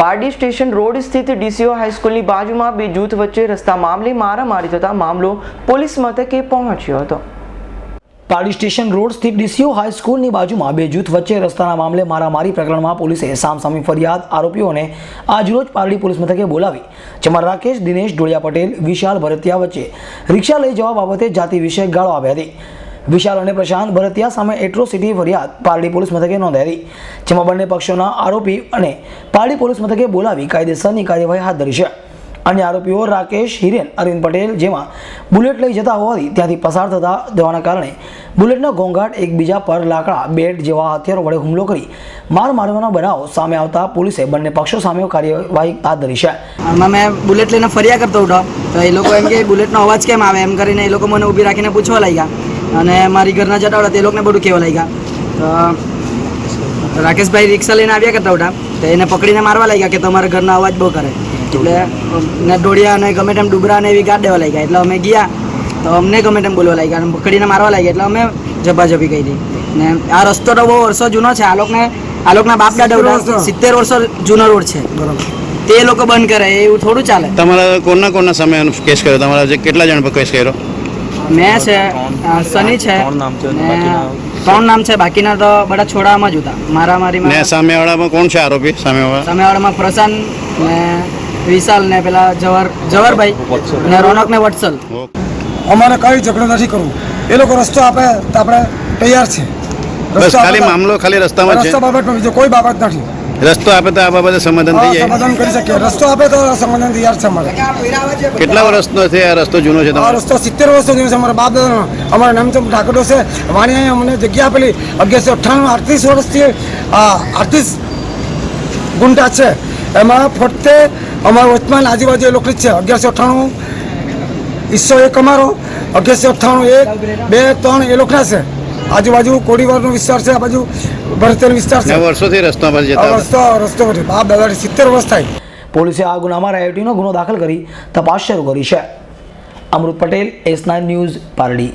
Pardi station road સ્થિત DCO હાઈસ્કૂલની બાજુમાં બે જૂથ વચ્ચે રસ્તા મામલે મારામારી થતા મામલો પોલીસ મથકે પહોંચ્યો હતો. પારડી સ્ટેશન રોડ સ્થિત ડીસીઓ હાઈસ્કૂલની બાજુમાં બે જૂથ વચ્ચે રસ્તાના મામલે મારામારી પ્રકરણમાં પોલીસે સામસામી ફરિયાદ આરોપીઓને આજરોજ પારડી પોલીસ મથકે બોલાવી. જેમાં રાકેશ, દિનેશ ડોળિયા પટેલ, વિશાલ ભરતિયા વચ્ચે રિક્ષા લઈ જવા બાબતે જાતિ વિશે ગાળો આવ્યા હતી. વિશાલ અને પ્રશાંત ભરતિયા સામે એટ્રોસિટી ફરિયાદ પારડી પોલીસ મથકે નોંધાઈ જેમાં બંને પક્ષોના આરોપી અને પારડી પોલીસ મથકે બોલાવી કાયદેસરની કાર્યવાહી હાથ ધરી છે. અન્ય આરોપીઓ રાકેશ, હિરેન, અરવિંદ પટેલ જેમાં બુલેટ લઈ જતા હોવાથી ત્યાંથી પસાર થતા જવાના કારણે બુલેટનો ઘોંઘાટ એકબીજા પર લાકડા, બેટ જેવા હથિયારો વડે હુમલો કરી માર મારવાનો બનાવ સામે આવતા પોલીસે બંને પક્ષો સામે કાર્યવાહી હાથ ધરી છે. આમાં મેં બુલેટ લઈને ફરિયા કરતો હતો તો એ લોકો એમ કે, બુલેટનો અવાજ કેમ આવે? એમ કરીને એ લોકો મને ઊભી રાખીને પૂછવા લાગ્યા. અને મારી ઘરના જતા હતા તે લોકોને બધું કહેવા લાગ્યા. તો રાકેશભાઈ રિક્ષા લઈને આવ્યા કરતા હતા તો એને પકડીને મારવા લાગ્યા કે તમારા ઘરના અવાજ બહુ કરે. એટલે ને દોડ્યા અને ગમે તેમ ડુબરા ને એવી ગાઢ દેવા લાગ્યા. એટલે અમે ગયા તો અમને ગમે તેમ બોલવા લાગ્યા અને પકડીને મારવા લાગ્યા. એટલે અમે જબાજબી કરી ને આ રસ્તો તો બહુ વર્ષો જૂનો છે. આ લોકોને આ લોકોના બાપ દાદા સિત્તેર વર્ષો. જૂનો રોડ છે. તે એ લોકો બંધ કરે એવું થોડું ચાલે. તમારા કોના કોના સમય કેસ કર્યો? તમારા જે કેટલા જણ પર કેસ કર્યો? મેં છે સની છે. ને ત્રણ નામ છે? બાકીના તો બધા છોડામાં જ હતા. મારા ને મારીમાં સામેવાળામાં કોણ છે આરોપી? સામેવાળા? સામેવાળામાં પ્રશાંત ને વિશાલ ને પેલા જવર જવરભાઈ ને રોનક ને વત્સલ. અમારે કઈ ઝઘડો નથી કરવું. એ લોકો રસ્તો આપે તો આપણે તૈયાર છે. બસ ખાલી મામલો ખાલી રસ્તામાં છે. રસ્તા બાબતમાં બીજો કોઈ બાબત નથી. છે રસ્તો આપે તો આ બાબતે સમાધાન થઈ જાય. સમાધાન કરી શકીએ. રસ્તો આપે તો સમાધાન તૈયાર છે અમારે. કેટલા વર્ષનો છે આ રસ્તો જૂનો છે આ રસ્તો સિત્તેર વર્ષનો છે. અમારા બાપ દાદાનો અમારા નામચંદ ઠાકોર છે. વાણી અહીંયા અમને જગ્યા આપેલી અગિયારસો અઠ્ઠાણું અડત્રીસ વર્ષથી આ આડત્રીસ ગુંટા છે. એમાં ફરતે અમારા વચમાં આજુબાજુ એ લોકો છે. અગિયારસો અઠ્ઠાણું ઈસો એક અમારો અગિયારસો અઠ્ઠાણું એક બે ત્રણ એ લોકો છે. આજુબાજુ કોડીવારનો વિસ્તાર છે આ બાજુ ભરતેલ વિસ્તાર છે. વર્ષોથી રસ્તા પર આ જતા રસ્તો રસ્તો પર આ દાદાની સિત્તેર વર્ષ થાય. પોલીસે આ ગુનામાં રાયોટીનો ગુનો દાખલ કરી તપાસ શરૂ કરી છે. Amrut Patel S nine news Pardi.